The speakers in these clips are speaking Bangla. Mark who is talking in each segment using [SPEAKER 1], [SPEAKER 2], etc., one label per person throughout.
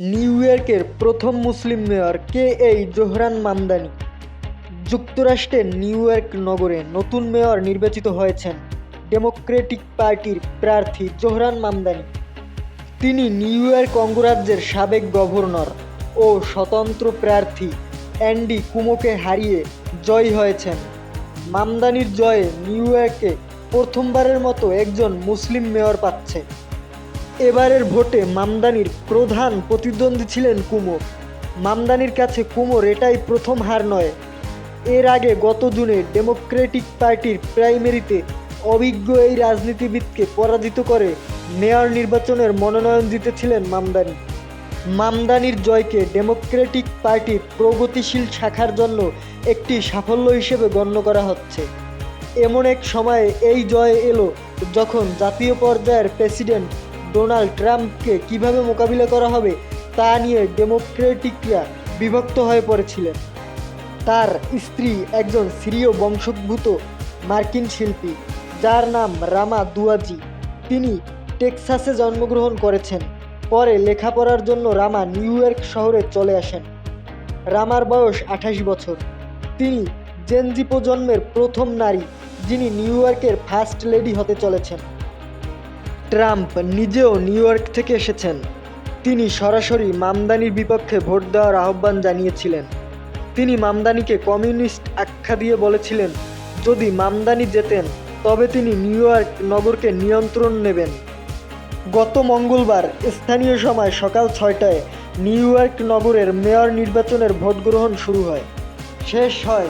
[SPEAKER 1] নিউ ইয়র্কের প্রথম মুসলিম মেয়র কে এই জোহরান মামদানি যুক্তরাষ্ট্রের নিউ ইয়র্ক নগরে নতুন মেয়র নির্বাচিত হয়েছেন ডেমোক্রেটিক পার্টির প্রার্থী জোহরান মামদানি তিনি নিউ ইয়র্ক অঙ্গরাজ্যের সাবেক গভর্নর ও স্বতন্ত্র প্রার্থী অ্যান্ডি কুমোকে হারিয়ে জয়ী হয়েছেন। মামদানির জয়ে নিউ ইয়র্কে প্রথমবারের মতো একজন মুসলিম মেয়র পাচ্ছে। এবারের ভোটে মামদানির প্রধান প্রতিদ্বন্দ্বী ছিলেন কুমোর। মামদানির কাছে কুমোর এটাই প্রথম হার নয়। এর আগে গত জুনে ডেমোক্রেটিক পার্টির প্রাইমারিতে অভিজ্ঞ এই রাজনীতিবিদকে পরাজিত করে মেয়র নির্বাচনের মনোনয়ন জিতেছিলেন মামদানি। মামদানির জয়কে ডেমোক্রেটিক পার্টির প্রগতিশীল শাখার জন্য একটি সাফল্য হিসেবে গণ্য করা হচ্ছে। এমন এক সময়ে এই জয় এলো যখন জাতীয় পর্যায়ের প্রেসিডেন্ট ডোনাল্ড ট্রাম্পকে কীভাবে মোকাবিলা করা হবে তা নিয়ে ডেমোক্রেটিকরা বিভক্ত হয়ে পড়েছিলেন। তার স্ত্রী একজন সিরীয় বংশোদ্ভূত মার্কিন শিল্পী, যার নাম রামা দুয়াজি। তিনি টেক্সাসে জন্মগ্রহণ করেছেন। পরে লেখাপড়ার জন্য রামা নিউ ইয়র্ক শহরে চলে আসেন। রামার বয়স আঠাশ বছর। তিনি জেনজি প্রজন্মের প্রথম নারী, যিনি নিউ ইয়র্কের ফার্স্ট লেডি হতে চলেছেন। ট্রাম্প নিজেও নিউ ইয়র্ক থেকে এসেছেন। তিনি সরাসরি মামদানির বিপক্ষে ভোট দেওয়ার আহ্বান জানিয়েছিলেন। তিনি মামদানিকে কমিউনিস্ট আখ্যা দিয়ে বলেছিলেন, যদি মামদানি জেতেন, তবে তিনি নিউ ইয়র্ক নগরকে নিয়ন্ত্রণ নেবেন। গত মঙ্গলবার স্থানীয় সময় সকাল ছয়টায় নিউ ইয়র্ক নগরের মেয়র নির্বাচনের ভোট গ্রহণ শুরু হয়। শেষ হয়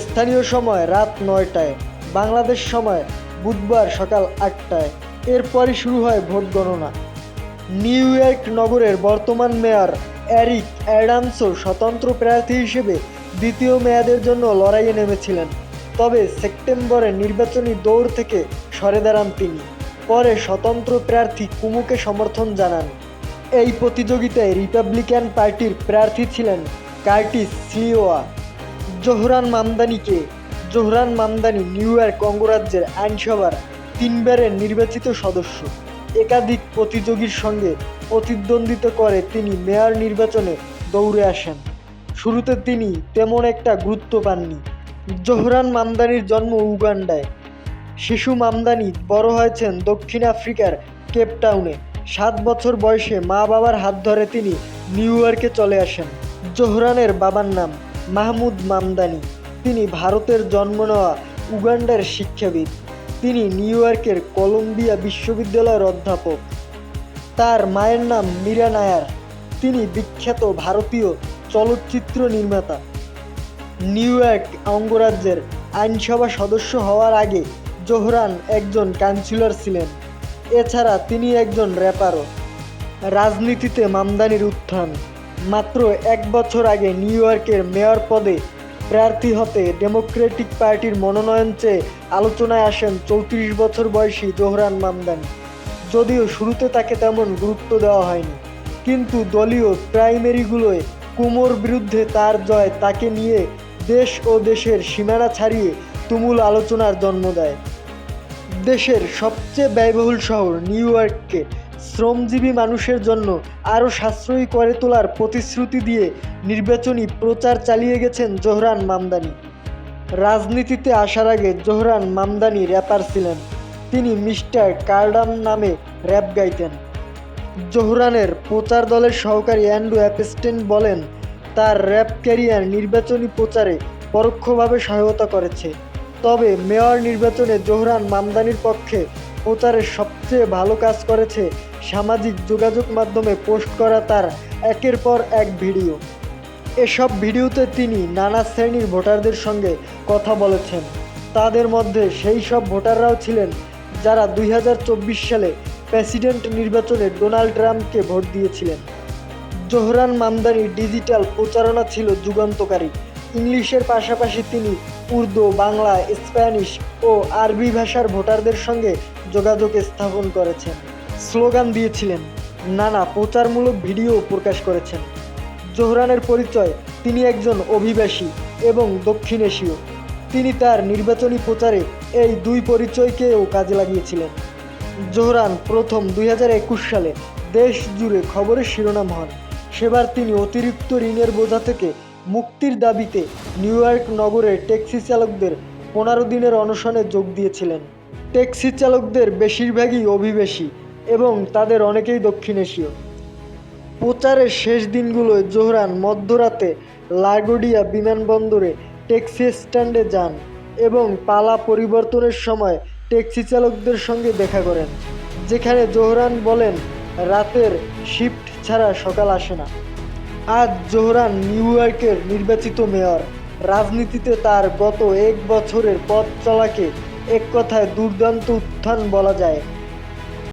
[SPEAKER 1] স্থানীয় সময় রাত নয়টায়, বাংলাদেশ সময় বুধবার সকাল আটটায়। এরপরই শুরু হয় ভোট গণনা। নিউ ইয়র্ক নগরের বর্তমান মেয়র অ্যারিক অ্যাডামসও স্বতন্ত্র প্রার্থী হিসেবে দ্বিতীয় মেয়াদের জন্য লড়াইয়ে নেমেছিলেন। তবে সেপ্টেম্বরে নির্বাচনী দৌড় থেকে সরে দাঁড়ান তিনি। পরে স্বতন্ত্র প্রার্থী কুমুকে সমর্থন জানান। এই প্রতিযোগিতায় রিপাবলিকান পার্টির প্রার্থী ছিলেন কার্টিস সিওয়া। জোহরান মামদানিকে জোহরান মামদানি নিউ ইয়র্ক অঙ্গরাজ্যের আইনসভার তিনবারের নির্বাচিত সদস্য। একাধিক প্রতিযোগীর সঙ্গে প্রতিদ্বন্দ্বিতা করে তিনি মেয়র নির্বাচনে দৌড়ে আসেন। শুরুতে তিনি তেমন একটা গুরুত্ব পাননি। জোহরান মামদানির জন্ম উগান্ডায়। শিশু মামদানি বড় হয়েছেন দক্ষিণ আফ্রিকার কেপটাউনে সাত বছর বয়সে মা বাবার হাত ধরে তিনি নিউ ইয়র্কে চলে আসেন। জোহরানের বাবার নাম মাহমুদ মামদানি। তিনি ভারতের জন্ম নেওয়া উগান্ডার শিক্ষাবিদ। তিনি নিউ ইয়র্কের কলম্বিয়া বিশ্ববিদ্যালয়ের অধ্যাপক। তার মায়ের নাম মীরা নায়ার। তিনি বিখ্যাত ভারতীয় চলচ্চিত্র নির্মাতা। নিউ ইয়র্ক অঙ্গরাজ্যের আইনসভা সদস্য হওয়ার আগে জোহরান একজন কাউন্সিলর ছিলেন। এছাড়া তিনি একজন র্যাপারও। রাজনীতিতে মামদানির উত্থান। মাত্র এক বছর আগে নিউ ইয়র্কের মেয়র পদে প্রার্থী হতে ডেমোক্রেটিক পার্টির মনোনয়ন চেয়ে আলোচনায় আসেন চৌত্রিশ বছর বয়সী জোহরান মামদানি। যদিও শুরুতে তাকে তেমন গুরুত্ব দেওয়া হয়নি, কিন্তু দলীয় প্রাইমারিগুলোয় কুমোর বিরুদ্ধে তার জয় তাকে নিয়ে দেশ ও দেশের সীমানা ছাড়িয়ে তুমুল আলোচনার জন্ম দেয়। দেশের সবচেয়ে ব্যয়বহুল শহর নিউ ইয়র্ককে শ্রমজীবী মানুষের জন্য আরও সাশ্রয়ী করে তোলার প্রতিশ্রুতি দিয়ে নির্বাচনী প্রচার চালিয়ে গেছেন জোহরান মামদানি। রাজনীতিতে আসার আগে জোহরান মামদানি র্যাপার ছিলেন। তিনি মিস্টার কার্ডাম নামে র্যাপ গাইতেন। জোহরানের প্রচার দলের সহকারী অ্যান্ড্রু অ্যাপেস্টেন বলেন, তার র্যাপ ক্যারিয়ার নির্বাচনী প্রচারে পরোক্ষভাবে সহায়তা করেছে। তবে মেয়র নির্বাচনে জোহরান মামদানির পক্ষে প্রচারের সবচেয়ে ভালো কাজ করেছে সামাজিক যোগাযোগ মাধ্যমে পোস্ট করা তার একের পর এক ভিডিও। এসব ভিডিওতে তিনি নানা শ্রেণির ভোটারদের সঙ্গে কথা বলেছেন। তাদের মধ্যে সেই সব ভোটাররাও ছিলেন যারা দুই হাজার চব্বিশ সালে প্রেসিডেন্ট নির্বাচনে ডোনাল্ড ট্রাম্পকে ভোট দিয়েছিলেন। জোহরান মামদানি ডিজিটাল প্রচারণা ছিল যুগান্তকারী। ইংলিশের পাশাপাশি তিনি উর্দু, বাংলা, স্প্যানিশ ও আরবি ভাষার ভোটারদের সঙ্গে যোগাযোগ স্থাপন করেছেন। স্লোগান দিয়েছিলেন। নানা প্রচারমূলক ভিডিও প্রকাশ করেছেন। জোহরানের পরিচয়, তিনি একজন অভিবাসী এবং দক্ষিণ এশীয়। তিনি তার নির্বাচনী প্রচারে এই দুই পরিচয়কেও কাজে লাগিয়েছিলেন। জোহরান প্রথম দুই হাজার একুশ সালে দেশ জুড়ে খবরের শিরোনাম হন। সেবার তিনি অতিরিক্ত ঋণের বোঝা থেকে মুক্তির দাবিতে নিউ ইয়র্ক নগরে ট্যাক্সি চালকদের পনেরো দিনের অনশনে যোগ দিয়েছিলেন। ট্যাক্সি চালকদের বেশিরভাগই অভিবাসী এবং তাদের অনেকেই দক্ষিণ এশীয়। প্রচারের শেষ দিনগুলোয় জোহরান মধ্যরাতে লাগোডিয়া বিমানবন্দরে ট্যাক্সি স্ট্যান্ডে যান এবং পালা পরিবর্তনের সময় ট্যাক্সি চালকদের সঙ্গে দেখা করেন, যেখানে জোহরান বলেন, রাতের শিফট ছাড়া সকাল আসে না। আজ জোহরান নিউ ইয়র্কের নির্বাচিত মেয়র। রাজনীতিতে তার গত এক বছরের পথ চলাকে এক কথায় দুর্দান্ত উত্থান বলা যায়।